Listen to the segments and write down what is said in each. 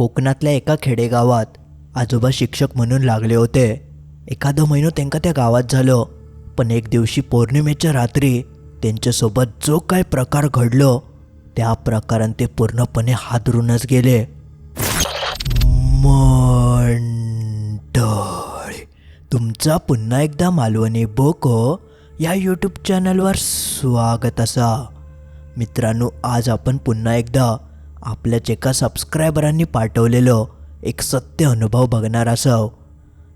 कोकणातल्या एका खेडेगावात आजोबा शिक्षक म्हणून लागले होते. एखादं महिनो त्यांका त्या गावात झालो पण एक दिवशी पौर्णिमेच्या रात्री त्यांच्यासोबत जो काय प्रकार घडलो त्या प्रकारान ते पूर्णपणे हादरूनच गेले. मंडळी तुमचा पुन्हा एकदा मालवणी बोको हो, या यूट्यूब चॅनलवर स्वागत असा. मित्रांनो आज आपण पुन्हा एकदा आपल्याच एका सबस्क्रायबरांनी पाठवलेलं एक सत्य अनुभव बघणार असाव.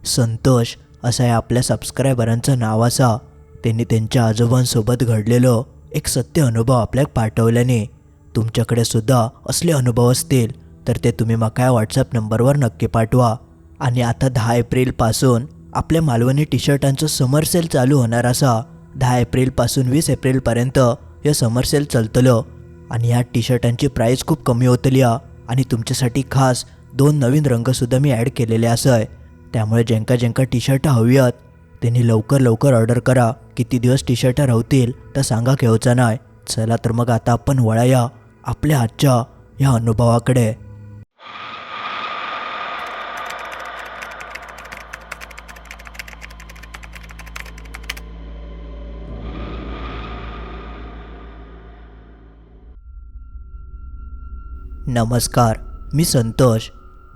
संतोष असं आहे आपल्या सबस्क्रायबरांचं नाव असा. त्यांनी त्यांच्या आजोबांसोबत घडलेलं एक सत्य अनुभव आपल्याक पाठवल्याने. तुमच्याकडे सुद्धा असले अनुभव असतील तर ते तुम्ही माका व्हॉट्सअप नंबरवर नक्की पाठवा. आणि आता दहा एप्रिलपासून आपल्या मालवणी टी शर्टांचं समर सेल चालू होणार असा. दहा एप्रिलपासून वीस एप्रिलपर्यंत हे समर सेल चलतलो. आणि ह्या टी शर्टांची प्राईस खूप कमी होतली हा आणि तुमच्यासाठी खास दोन नवीन रंगसुद्धा मी ॲड केलेले असं त्यामुळे ज्यांका ज्यांका टी शर्ट हवी आहेत त्यांनी लवकर लवकर ऑर्डर करा. किती दिवस टी शर्ट राहतील तर सांगा घेऊचा नाही. चला तर मग आता आपण वळाया आपल्या आजच्या या अनुभवाकडे. नमस्कार मी संतोष.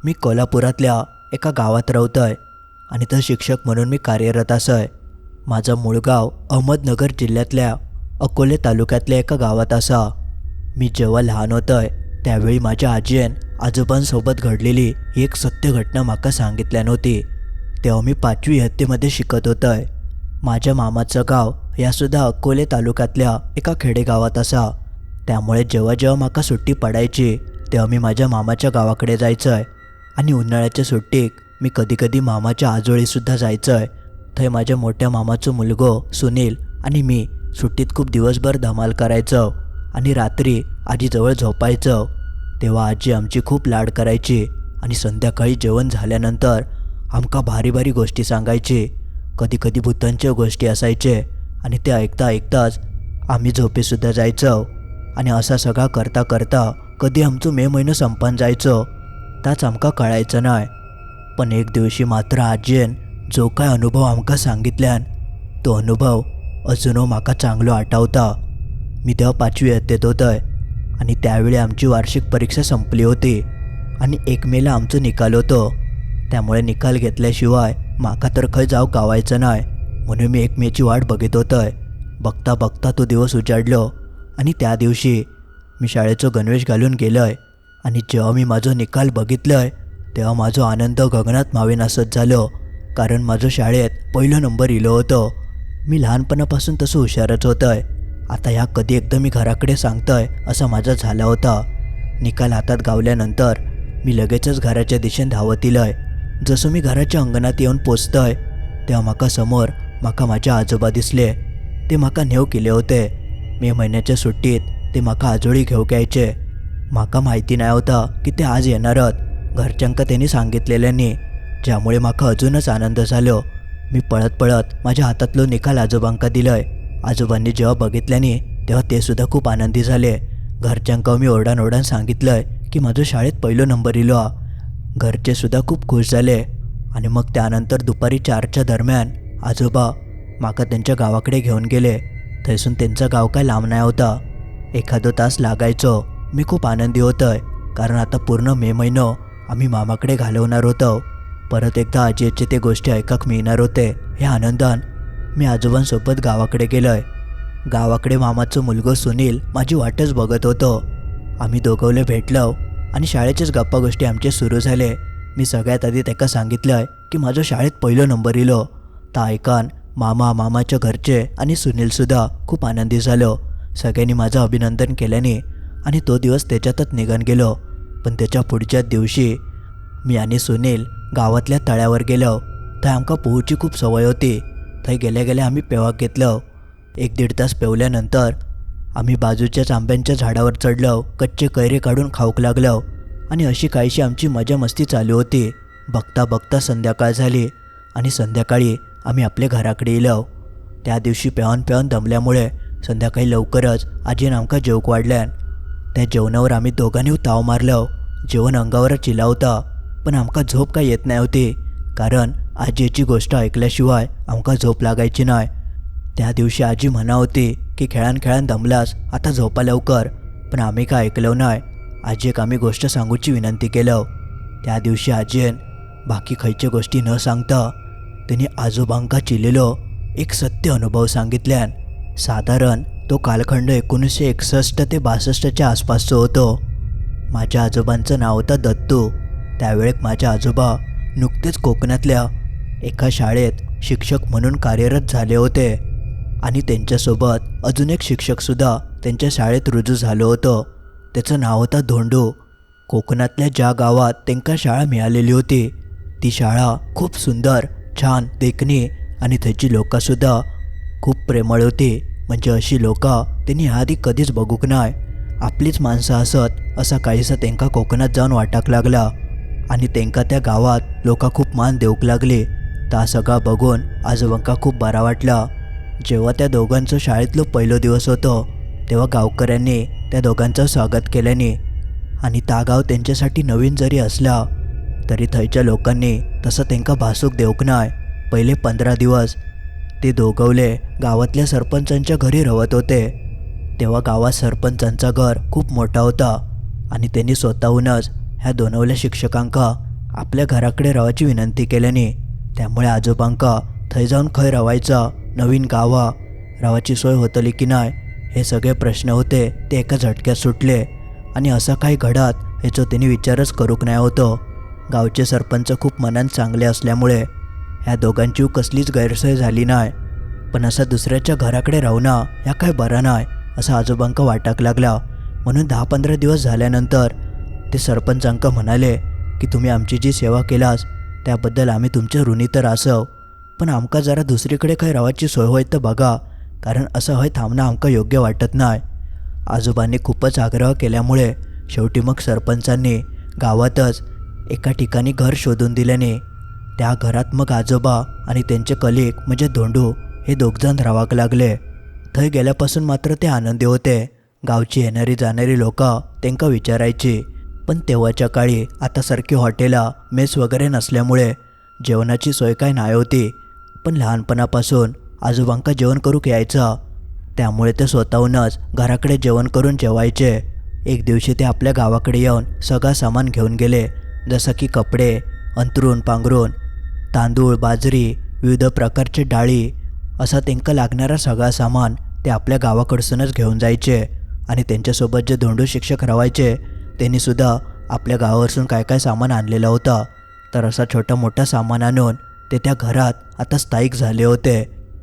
मी कोल्हापुरातल्या एका गावात राहतोय आणि तर शिक्षक म्हणून मी कार्यरत असोय. माझं मूळ गाव अहमदनगर जिल्ह्यातल्या अकोले तालुक्यातल्या एका गावात असा. मी जेव्हा लहान होतोय त्यावेळी माझ्या आजीन आजोबांसोबत घडलेली ही एक सत्य घटना माका सांगितल्या नव्हती. तेव्हा मी पाचवी इयत्तेमध्ये शिकत होतोय. माझ्या मामाचं गाव यासुद्धा अकोले तालुक्यातल्या एका खेडेगावात असा. त्यामुळे जेव्हा जेव्हा माका सुट्टी पडायची तेव्हा मी माझ्या मामाच्या गावाकडे जायचं आहे आणि उन्हाळ्याच्या सुट्टीक मी कधीकधी मामाच्या आजोळीसुद्धा जायचं आहे थंय माझ्या मोठ्या मामाचं मुलगो सुनील आणि मी सुट्टीत खूप दिवसभर धमाल करायचं आणि रात्री आजीजवळ झोपायचं. तेव्हा आजी आमची खूप लाड करायची आणि संध्याकाळी जेवण झाल्यानंतर आमका भारी भारी गोष्टी सांगायची. कधी कधी भूतांच्या गोष्टी असायचे आणि ते ऐकता ऐकताच आम्ही झोपेसुद्धा जायचो. आणि असा सगळा करता करता कधी आमचं मे महिनं संपन जायचं ताच आमका कळायचं नाय. पण एक दिवशी मात्र आजयेन जो काय अनुभव आमका सांगितल्यान तो अनुभव अजूनो म्हाका चांगलो आठवता. मी तेव्हा पाचवी येत होतय आणि त्यावेळी आमची वार्षिक परीक्षा संपली होती आणि एक मेला आमचं निकाल होतो. त्यामुळे निकाल घेतल्याशिवाय माका तर खंय जाऊ गावायचं नाही म्हणून मी एक मेची वाट बघित होतंय. बघता बघता तो दिवस उजाडलो आणि त्या दिवशी मी शाळेचं गणवेश घालून गेलो आहे आणि जेव्हा मी माझं निकाल बघितलंय तेव्हा माझा आनंद गगनात मावेन असत झालो कारण माझं शाळेत पहिलं नंबर इलो होतं. मी लहानपणापासून तसं हुशारच होतंय. आता ह्या कधी एकदा मी घराकडे सांगतोय असा माझा झाला होता. निकाल हातात गावल्यानंतर मी लगेचच घराच्या दिशेने धावत आहे जसं मी घराच्या अंगणात येऊन पोचतोय तेव्हा माका समोर माका माझ्या आजोबा दिसले. ते माका नेव केले होते. मे महिन्याच्या सुट्टीत ते माका आजोळी घेऊ घ्यायचे. माका माहिती नाही होता की ते आज येणारत. घरच्यांका त्यांनी सांगितलेल्यानी. ज्यामुळे माका अजूनच आनंद झालो. मी पळत पळत माझ्या हातातलो निकाल आजोबांका दिलंय. आजोबांनी जेव्हा बघितल्यानी तेव्हा ते सुद्धा खूप आनंदी झाले. घरच्यांका मी ओरडान ओरडान सांगितलंय की माझं शाळेत पहिलो नंबर इलो हा घरचे सुद्धा खूप खुश झाले. आणि मग त्यानंतर दुपारी चारच्या दरम्यान आजोबा माका त्यांच्या गावाकडे घेऊन गेले. थैसून त्यांचं गाव काय लांब नाही होता. एखादो तास लागायचो. मी खूप आनंदी होतोय कारण आता पूर्ण मे महिनो आम्ही मामाकडे घालवणार होतो. परत एकदा आजीचे ते गोष्टी ऐकाक मिळणार होते हे आनंदान. मी आजोबांसोबत गावाकडे गेलोय. गावाकडे मामाचं मुलगो सुनील माझी वाटच बघत होतो. आम्ही दोघवले भेटलो आणि शाळेचेच गप्पा गोष्टी आमचे सुरू झाले. मी सगळ्यात आधी त्याका सांगितलंय की माझं शाळेत पहिलो नंबर इलो. तर ऐकान मामा मामाच्या घरचे आणि सुनीलसुद्धा खूप आनंदी झालो. सगळ्यांनी माझं अभिनंदन केल्याने आणि तो दिवस त्याच्यातच निघून गेलो. पण त्याच्या पुढच्या दिवशी मी आणि सुनील गावातल्या तळ्यावर गेलो. थंय आमकां पोहूची खूप सवय होती. थंय गेल्या गेल्या आम्ही पेवाक घेतलो. एक दीड तास पेवल्यानंतर आम्ही बाजूच्याच आंब्यांच्या झाडावर चढलो. कच्चे कैरे काढून खाऊक लागलो. आणि अशी काहीशी आमची मजा मस्ती चालू होती. बघता बघता संध्याकाळ झाली आणि संध्याकाळी आम्ही आपल्या घराकडे येलो. त्या दिवशी पेवन पेवन दमल्यामुळे संध्याकाळी लवकरच आजीन आमकां जेवक वाढल्यान त्या जेवणावर आम्ही दोघांनी ताव मारलो. जेवण अंगावरच चिलावता पण आमका झोप काय येत नाही होती कारण आजीची गोष्ट ऐकल्याशिवाय आमका झोप लागायची नाही. त्या दिवशी आजी म्हणा होती की खेळान खेळान दमलास आता झोपा लवकर. पण आम्ही काय ऐकलो नाही. आजी एक आम्ही गोष्ट सांगूची विनंती केलं. त्या दिवशी आजीन बाकी खयच्या गोष्टी न सांगता त्यांनी आजोबांका चिलेलो एक सत्य अनुभव सांगितल्यान साधारण तो कालखंड एकोणीसशे एकसष्ट ते बासष्टच्या आसपासचं होतं. माझ्या आजोबांचं नाव होतं दत्तू. त्यावेळेक माझे आजोबा नुकतेच कोकणातल्या एका शाळेत शिक्षक म्हणून कार्यरत झाले होते आणि त्यांच्यासोबत अजून एक शिक्षकसुद्धा त्यांच्या शाळेत रुजू झालं होतं. त्याचं नाव होतं धोंडू. कोकणातल्या ज्या गावात त्यांका शाळा मिळालेली होती ती शाळा खूप सुंदर छान देखणी आणि त्याची लोकंसुद्धा खूप प्रेमळ होती. म्हणजे अशी लोकां त्यांनी आदी कधीच बघूक नाही आपलीच माणसं असत असा काहीसा त्यांका कोकणात जाऊन वाटाक लागला. आणि त्यांका त्या गावात लोका खूप मान देऊक लागले. ता सगळा बघून आजोबांका खूप बरा वाटला. जेव्हा त्या दोघांचं शाळेतलो पहिलो दिवस होतो तेव्हा गावकऱ्यांनी त्या दोघांचं स्वागत केल्याने आणि ता गाव त्यांच्यासाठी नवीन जरी असला तरी थंयच्या लोकांनी तसं त्यांका भासूक देऊक नाय. पहिले पंधरा दिवस ते दोघवले गावातल्या सरपंचांच्या घरी रवत होते. तेव्हा गावात सरपंचांचा घर खूप मोठा होता आणि त्यांनी स्वतःहूनच ह्या दोनवल्या शिक्षकांका आपल्या घराकडे रवाची विनंती केल्याने त्यामुळे आजोबांका थंय जाऊन खंय रवायचा नवीन गावा रवाची सोय होतली की नाही हे सगळे प्रश्न होते ते एका झटक्यात सुटले आणि असं काही घडात ह्याचं त्यांनी विचारच करूक नाही होतं. गावचे सरपंच खूप मनात चांगले असल्यामुळे ह्या दोघांची कसलीच गैरसोय झाली नाही. पण असं दुसऱ्याच्या घराकडे राहणं ह्या काय बरं नाही असं आजोबांका वाटाक लागला. म्हणून दहा पंधरा दिवस झाल्यानंतर ते सरपंचांका म्हणाले की तुम्ही आमची जी सेवा केलास त्याबद्दल आम्ही तुमचे ऋणी तर असव. पण आमका जरा दुसरीकडे काही रावाची सोय होय तर बघा कारण असं होय थांबणं आमका योग्य वाटत नाही. आजोबांनी खूपच आग्रह केल्यामुळे शेवटी मग सरपंचांनी गावातच एका ठिकाणी घर शोधून दिल्याने त्या घरात मग आजोबा आणि त्यांचे कलिक म्हणजे धोंडू हे दोघजण राहावाक लागले. थंय गेल्यापासून मात्र ते आनंदी होते. गावची येणारी जाणारी लोक त्यांका विचारायची. पण तेव्हाच्या काळी आता सारखी हॉटेला मेस वगैरे नसल्यामुळे जेवणाची सोय काय नाही होती. पण लहानपणापासून आजोबांका जेवण करूक यायचं. त्यामुळे ते स्वतःहूनच घराकडे जेवण करून जेवायचे. एक दिवशी ते आपल्या गावाकडे येऊन सगळा सामान घेऊन गेले. जसं की कपडे अंतरून पांघरून तांदूळ बाजरी विविध प्रकारचे डाळी असा त्यांका लागणारा सगळा सामान ते आपल्या गावाकडसूनच घेऊन जायचे आणि त्यांच्यासोबत जे धोंडू शिक्षक रवायचे त्यांनीसुद्धा आपल्या गावावरसून काय काय सामान आणलेलं होतं. तर असा छोटा मोठा सामान आणून ते त्या घरात आता स्थायिक झाले होते.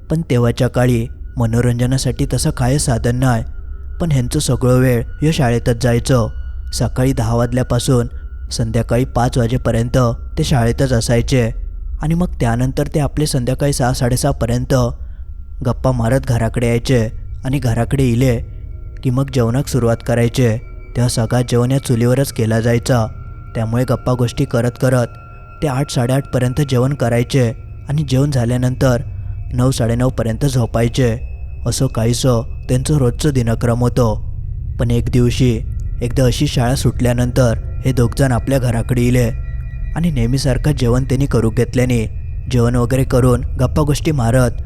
पण तेव्हाच्या काळी मनोरंजनासाठी तसं काय साधन नाही. पण ह्यांचं सगळं वेळ हे शाळेतच जायचं. सकाळी दहा वाजल्यापासून संध्याकाळी पाच वाजेपर्यंत ते शाळेतच असायचे. आणि मग त्यानंतर ते आपले संध्याकाळी सहा साडेसहापर्यंत गप्पा मारत घराकडे यायचे आणि घराकडे इले की मग जेवणाक सुरुवात करायचे. तेव्हा सगळा जेवण या चुलीवरच केला जायचा. त्यामुळे गप्पा गोष्टी करत करत ते आठ साडेआठपर्यंत जेवण करायचे आणि जेवण झाल्यानंतर नऊ साडेनऊपर्यंत झोपायचे. असं काहीसं त्यांचं रोजचं दिनक्रम होतं. पण एक दिवशी एकदा अशी शाळा सुटल्यानंतर हे दोघजण आपल्या घराकडे इले. आणि नेहमीसारखं जेवण त्यांनी करू घेतल्याने जेवण वगैरे करून गप्पा गोष्टी मारत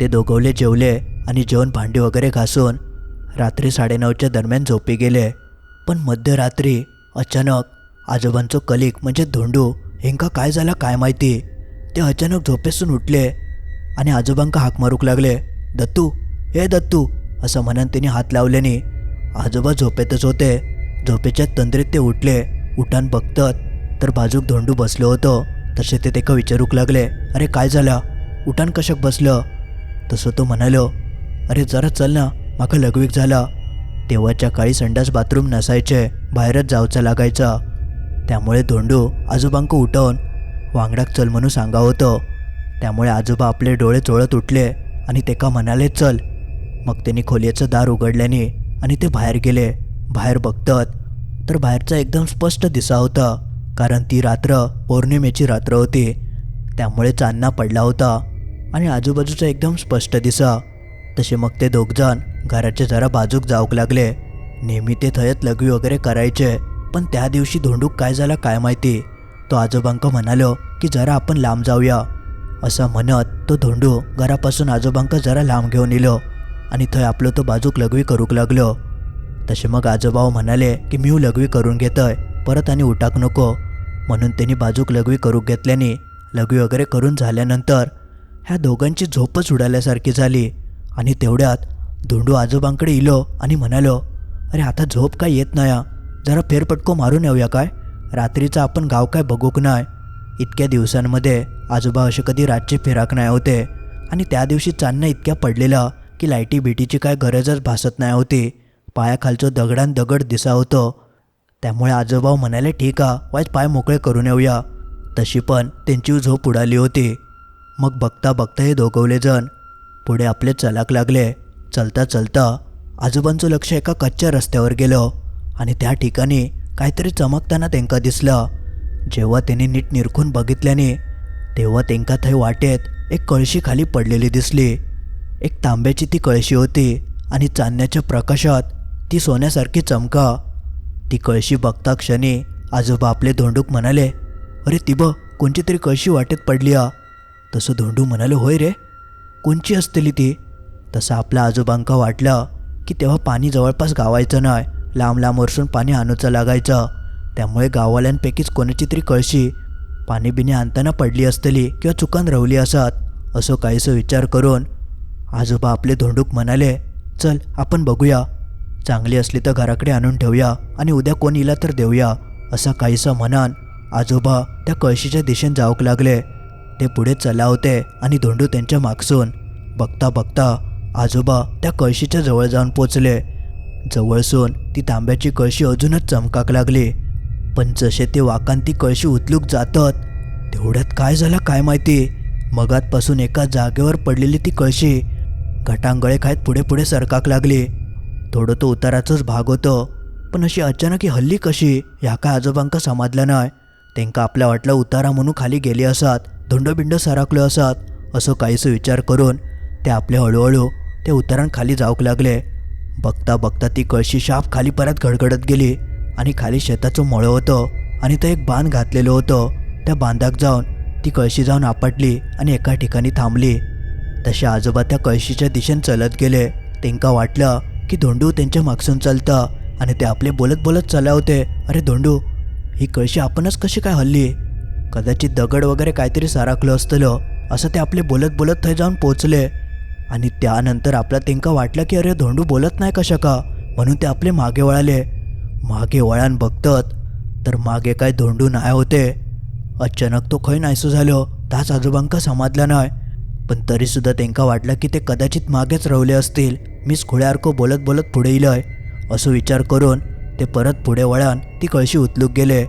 ते दोघवले जेवले आणि जेवण भांडी वगैरे घासून रात्री साडेनऊच्या दरम्यान झोपी गेले. पण मध्यरात्री अचानक आजोबांचं कलिक म्हणजे धोंडू हेंका काय झाला काय माहिती? ते अचानक झोपेसून उठले आणि आजोबांका हाक मारूक लागले. दत्तू हे दत्तू असं म्हणून त्यांनी हात लावल्याने आजोबा झोपेतच होते. झोपेच्या तंद्रीत ते उठले. उठान बघतात तर बाजूक धोंडू बसलं होतं. तसे ते तेका विचारूक लागले अरे काय झालं? उठान कशाक बसलं? तसं तो म्हणालो अरे जरा चल ना माका लघवीक झाला. तेव्हाच्या काळी संडास बाथरूम नसायचे बाहेरच जावचं लागायचा. त्यामुळे धोंडू आजोबांक उठवून वांगडाक चल म्हणून सांगा होतं. त्यामुळे आजोबा आपले डोळे चोळत उठले आणि तेका म्हणाले चल. मग त्यांनी खोलीचं दार उघडल्याने आणि ते बाहेर गेले. बाहेर बघतात तर बाहेरचा एकदम स्पष्ट दिसा होता. कारण ती रात्र पौर्णिमेची रात्र होती. त्यामुळे चांदणा पडला होता आणि आजूबाजूचा एकदम स्पष्ट दिसा. तसे मग ते दोघजण घराच्या जरा बाजूक जाऊक लागले. नेहमी ते थयत लघवी वगैरे करायचे पण त्या दिवशी धोंडूक काय झाला काय माहिती. तो आजोबांक म्हणालो की जरा आपण लांब जाऊया. असं म्हणत तो धोंडू घरापासून आजोबांक जरा लांब घेऊन इलो आणि थंय आपलं तो बाजूक लघवी करूक लागलो. तसे मग आजोबाव म्हणाले की मी लघवी करून घेतोय परत आणि उठाक नको. म्हणून त्यांनी बाजूक लघवी करू घेतल्याने लघवी वगैरे करून झाल्यानंतर ह्या दोघांची झोपच उडाल्यासारखी झाली. आणि तेवढ्यात धोंडू आजोबांकडे इलो आणि म्हणालो अरे आता झोप काय येत नाही हा. जरा फेरपटको मारून येऊया काय? रात्रीचा आपण गाव काय बघूक नाही इतक्या दिवसांमध्ये आजोबा असे कधी रातचे फिराक नाही होते. आणि त्या दिवशी चांदणं इतक्या पडलेलं की लाईटी बिटीची काय गरजच भासत नाही होती. पायाखालचं दगडान दगड दिसा होतं. त्यामुळे आजोबा म्हणाले ठीक आ वाईट पाय मोकळे करून येऊया. तशी पण त्यांची झोप उडाली होती. मग बघता बघता हे दोघवले जण पुढे आपले चलाक लागले. चलता चलता आजोबांचं लक्ष एका कच्च्या रस्त्यावर गेलं आणि त्या ठिकाणी काहीतरी चमकताना त्यांका दिसलं. जेव्हा त्यांनी नीट निरखून बघितल्याने तेव्हा त्यांका थंय वाटेत एक कळशी खाली पडलेली दिसली. एक तांब्याची ती कळशी होती आणि चांदण्याच्या प्रकाशात ती सोन्यासारखी चमका. ती कळशी बघता क्षणी आजोबा आपले धोंडूक म्हणाले अरे ती बघ कोणची तरी कळशी वाटेत पडली आ. तसं धोंडू म्हणाले होय रे कोणची असतेली ती? तसं आपल्या आजोबांका वाटलं की तेव्हा पाणी जवळपास गावायचं नाही लांब लांब वरसून पाणी आणूचं लागायचं. त्यामुळे गाववाल्यांपैकीच कोणाची तरी कळशी पाणी बिणी आणताना पडली असतली किंवा चुकान रवली असत असं काहीसं विचार करून आजोबा आपले धोंडूक म्हणाले चल आपण बघूया. चांगली असली तर घराकडे आणून ठेवूया आणि उद्या कोण इला तर देऊया असं काहीसं म्हणान आजोबा त्या कळशीच्या दिशेने जाऊक लागले. ते पुढे चलावते आणि धोंडू त्यांच्या मागसून. बघता बघता आजोबा त्या कळशीच्या जवळ जाऊन पोचले. जवळसून ती तांब्याची कळशी अजूनच चमकाक लागली. पण जसे ते वाकान ती कळशी उचलूक जातात तेवढ्यात काय झालं काय माहिती? मगातपासून एका जागेवर पडलेली ती कळशी घटांगळे खायत पुढे पुढे सरकाक लागली. थोडं तो उताराचोच भाग होतं. पण अशी अचानक ही हल्ली कशी ह्या काय आजोबांका समाजलं नाही त्यांका आपल्या वाटलं उतारा म्हणून खाली गेले असत धुंडबिंड सरकलो असत असं काहीसं विचार करून ते आपले हळूहळू ते उतारान खाली जाऊक लागले. बघता बघता ती कळशी शाप खाली परत घडघडत गेली आणि खाली शेताचं मळं होतं आणि ते एक बांध घातलेलं होतं. त्या बांधाक जाऊन ती कळशी जाऊन आपटली आणि एका ठिकाणी थांबली. तसे आजोबा त्या कळशीच्या दिशेने चलत गेले. त्यांका वाटलं की धोंडू त्यांच्या मागसून चालतं. आणि ते आपले बोलत बोलत चला होते. अरे धोंडू ही कळशी आपणच कशी काय हल्ली? कदाचित दगड वगैरे काहीतरी सारखलं असतलं. असं ते आपले बोलत बोलत थंय जाऊन पोचले आणि त्यानंतर आपला तेंका वाटलं की अरे धोंडू बोलत नाही कशा का? म्हणून ते आपले मागे वळाले. मागे वळान बघतात तर मागे काय धोंडू नाही होते. अचानक तो खंय नाहीसो झालो. ताच आजोबांका समाजला नाही. पण तरीसुद्धा त्यांका वाटलं की ते कदाचित मागेच रवले असतील. मीच खुळ्यारको बोलत बोलत पुढे इलय. असं विचार करून ते परत पुढे वळान ती कळशी उचलूक गेले.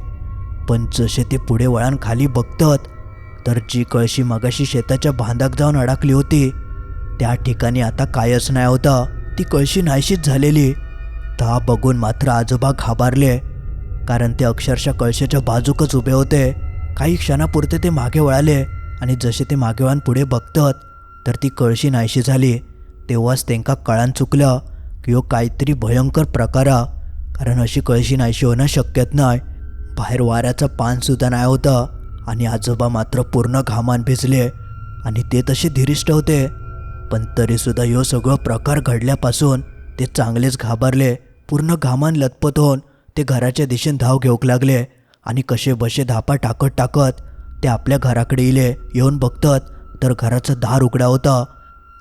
पण जसे ते पुढे वळान खाली बघतात तर जी कळशी मगाशी शेताच्या बांधाक जाऊन अडकली होती. त्या ठिकाणी आता कायच नाही होता ती कळशी नाहीशीच झालेली. ता बघून मात्र आजोबा घाबरले कारण ते अक्षरशः कळशीच्या बाजूकच उभे होते. काही क्षणापुरते ते मागे वळाले आणि जसे ते मागे वळून पुढे बघतात तर ती कळशी नाहीशी झाली. तेव्हाच त्यांका कळान चुकलं की हो काहीतरी भयंकर प्रकार कारण अशी कळशी नाहीशी होणं शक्यत नाही. बाहेर वाऱ्याचं पानसुद्धा नाही होतं आणि आजोबा मात्र पूर्ण घामान भिजले आणि ते तसे धीरिष्ट होते. पण तरीसुद्धा ह्यो सगळं प्रकार घडल्यापासून ते चांगलेच घाबरले. पूर्ण घामान लतपत होऊन ते घराच्या दिशेने धाव घेऊक लागले आणि कसे बसे धापा टाकत टाकत ते आपल्या घराकडे इले येऊन बघतात तर घराचं दार उघडा होता.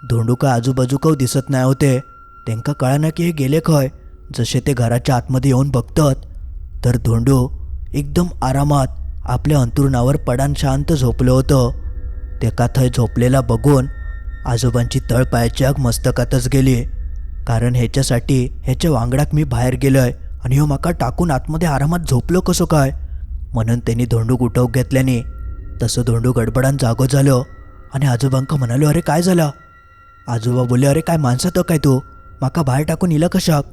धोंडूका आजूबाजूक दिसत नाही होते. त्यांका कळना की हे गेले खय? जसे ते घराच्या आतमध्ये येऊन बघतात तर धोंडू एकदम आरामात आपल्या अंतरुणावर पडान शांत झोपलं होतं. तेका थंय झोपलेला बघून आजोबांची तळपायाची आग मस्तकातच गेली. कारण ह्याच्यासाठी ह्याच्या वांगडाक मी बाहेर गेलोय आणि ह्यो माका टाकून आतमध्ये आरामात झोपलो कसो काय? म्हणून त्यांनी धोंडूक उठवूक घेतल्याने तसं धोंडू गडबडान जागो झालो आणि आजोबांका म्हणालो अरे काय झालं? आजोबा बोलले अरे काय माणसात काय तू? माका बाहेर टाकून इलं कशाक?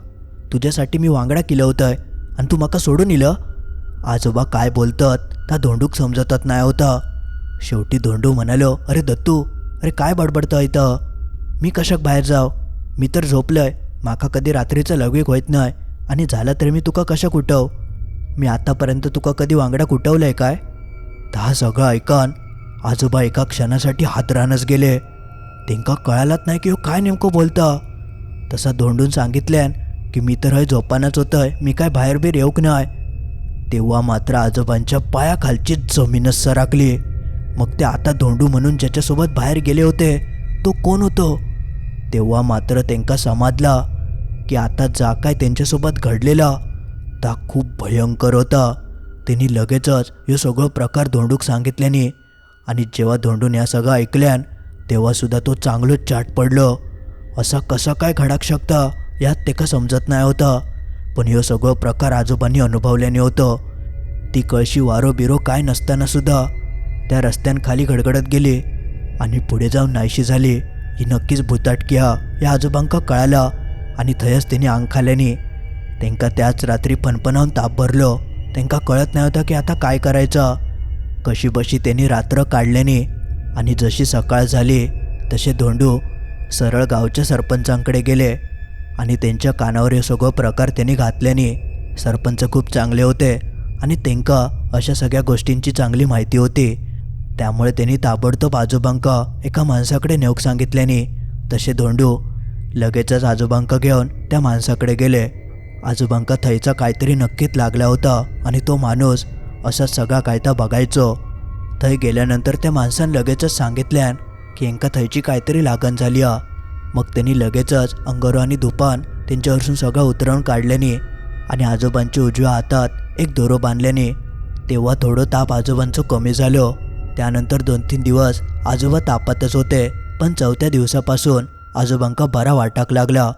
तुझ्यासाठी मी वांगडा केलं होतंय आणि तू माका सोडून इलं. आजोबा काय बोलतात त्या धोंडूक समजतच नाही होता. शेवटी धोंडू म्हणालो अरे दत्तू अरे काय बडबडतं इथं? मी कशाक बाहेर जाव मी तर झोपलंय माका कधी रात्रीचं लघवीक होत नाही आणि झालं तरी मी तुका कशाक उठव मी आतापर्यंत तुका कधी वांगडा कुटवलंय काय? तर हा सगळं ऐकन आजोबा एका क्षणासाठी हात राहणंच गेले. तेंका कळालात नाही की हो काय नेमकं बोलता. तसा धोंडून सांगितल्यान की मी तर हय झोपानच होतंय मी काय बाहेर बीर येऊक नाही तेव्हा मात्र आजोबांच्या पायाखालचीच जमीनच सराकली मग ते आता धोंडू म्हणून ज्याच्यासोबत बाहेर गेले होते तो कोण होतो? तेव्हा मात्र त्यांका समाधला की आता जा काय त्यांच्यासोबत घडलेला ता खूप भयंकर होता. त्यांनी लगेचच हे सगळं प्रकार धोंडूक सांगितल्याने आणि जेव्हा धोंडून या सगळं ऐकल्यान तेव्हासुद्धा तो चांगलंच चाट पडलं. असा कसा काय घडाक शकता यात ते का समजत नाही होता. पण हे सगळं प्रकार आजोबांनी अनुभवल्याने होतं. ती कळशी वारो बिरो काय नसतानासुद्धा त्या रस्त्यांखाली गडगडत गेली आणि पुढे जाऊन नाहीशी झाली. ही नक्कीच भूताटकी या आजोबांका कळाला आणि थयच त्यांनी अंग खाल्याने त्यांका त्याच रात्री फणफणावून ताप भरलो. त्यांका कळत नाही होतं की आता काय करायचं. कशी बशी त्यांनी रात्र काढल्याने आणि जशी सकाळ झाली तसे धोंडू सरळ गावच्या सरपंचांकडे गेले आणि त्यांच्या कानावर हे सगळं प्रकार त्यांनी घातल्याने सरपंच खूप चांगले होते आणि त्यांका अशा सगळ्या गोष्टींची चांगली माहिती होती. त्यामुळे त्यांनी ताबडतोब आजोबांका एका माणसाकडे नेऊक सांगितल्याने तसे धोंडू लगेचच आजोबांका घेऊन त्या माणसाकडे गेले. आजोबांका थैचा काहीतरी नक्कीच लागला होता आणि तो माणूस असा सगळा कायता बघायचो. थंय गेल्यानंतर त्या माणसानं लगेचच सांगितल्यान की यांका थंयची काहीतरी लागण झाली हा मग त्यांनी लगेचच अंगरो आणि दुपान त्यांच्यावरसून सगळं उतरवून काढल्याने आणि आजोबांच्या उजव्या हातात एक दोरो बांधल्याने तेव्हा थोडं ताप आजोबांचं कमी झालं. त्यानंतर दोन तीन दिवस आजोबा तापातच होते पण चौथ्या दिवसापासून आजोबांका बरा वाटाक लागला.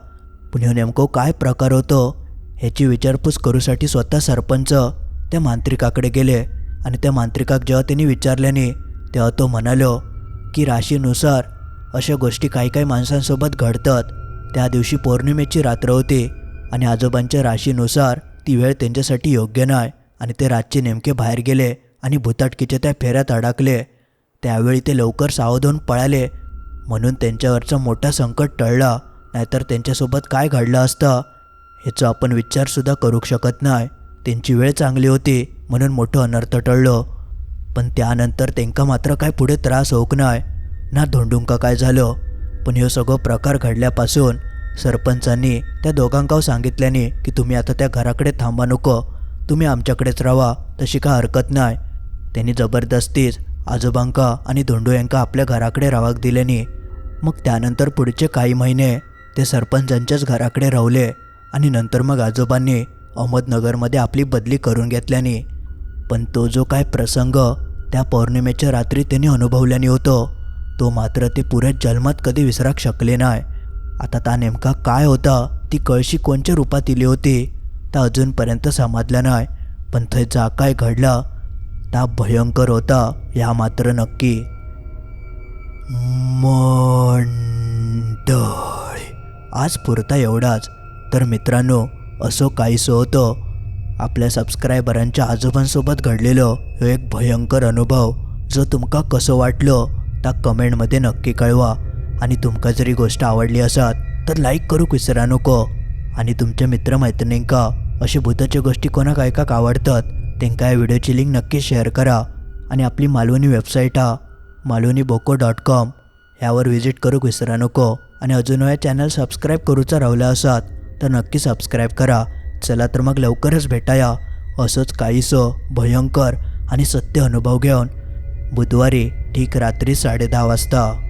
पुन्हा नेमको काय प्रकार होतो ह्याची विचारपूस करूसाठी स्वतः सरपंच त्या मांत्रिकाकडे गेले. आणि त्या मांत्रिकाक जेव्हा त्यांनी विचारल्याने तेव्हा तो म्हणालो की राशीनुसार अशा गोष्टी काही काही माणसांसोबत घडतात. त्या दिवशी पौर्णिमेची रात्र होती आणि आजोबांच्या राशीनुसार ती वेळ त्यांच्यासाठी योग्य नाही आणि ते रातचे नेमके बाहेर गेले आणि भुताटकीच्या त्या फेऱ्यात अडकले. त्यावेळी ते लवकर सावध होऊन पळाले. म्हणून त्यांच्यावरचं मोठं संकट टळलं. नाहीतर त्यांच्यासोबत काय घडलं असतं? ह्याचा आपण विचारसुद्धा करू शकत नाही. त्यांची वेळ चांगली होती. म्हणून मोठं अनर्थ टळलं. पण त्यानंतर त्यांका मात्र काय पुढे त्रास होऊक नाय. ना धोंडुंका काय झालं? पण ह्यो सगळं प्रकार घडल्यापासून सरपंचांनी त्या दोघांकाव सांगितल्याने की तुम्ही आता त्या घराकडे थांबा नको. तुम्ही आमच्याकडेच राहा तशी काय हरकत नाही त्यांनी जबरदस्तीच आजोबांका आणि धोंडू यांका आपल्या घराकडे रावाक दिल्याने. मग त्यानंतर पुढचे काही महिने ते सरपंचांच्याच घराकडे रावले आणि नंतर मग आजोबांनी अहमदनगरमध्ये आपली बदली करून घेतल्याने. पण तो जो काय प्रसंग त्या पौर्णिमेच्या रात्री त्यांनी अनुभवल्याने होतो तो मात्र ते पुऱ्या जन्मात कधी विसराक शकले नाही. आता ता नेमका काय होता ती कळशी कोणच्या रूपात इली होती ता अजूनपर्यंत समजला नाही पण थंय जा काय घडला ता भयंकर होता ह्या मात्र नक्की. मंडळ आज पुरता एवढाच. तर मित्रांनो असो काहीसं होतं. आपल्या सबस्क्रायबरांच्या आजोबांसोबत घडलेलो ह्यो एक भयंकर अनुभव. जो तुमका कसो वाटलो ता कमेंटमध्ये नक्की कळवा. आणि तुमका जरी गोष्ट आवडली असत तर लाईक करूक विसरा नको. आणि तुमच्या मित्रमैत्रिणींका अशी भूताच्या गोष्टी कोणाक ऐकाक आवडतात त्यांका या व्हिडिओची लिंक नक्की शेअर करा. आणि आपली मालवणी वेबसाईट हा मालवणी बोको डॉट कॉम ह्यावर व्हिजिट करूक विसरा नको. आणि अजून या चॅनल सबस्क्राईब करूचा रावला असात तर नक्की सबस्क्राईब करा. चला तर मग लवकरच भेटाया. असंच काहीसं भयंकर आणि सत्य अनुभव घेऊन बुधवारी ठीक रात्री साडेदहा वाजता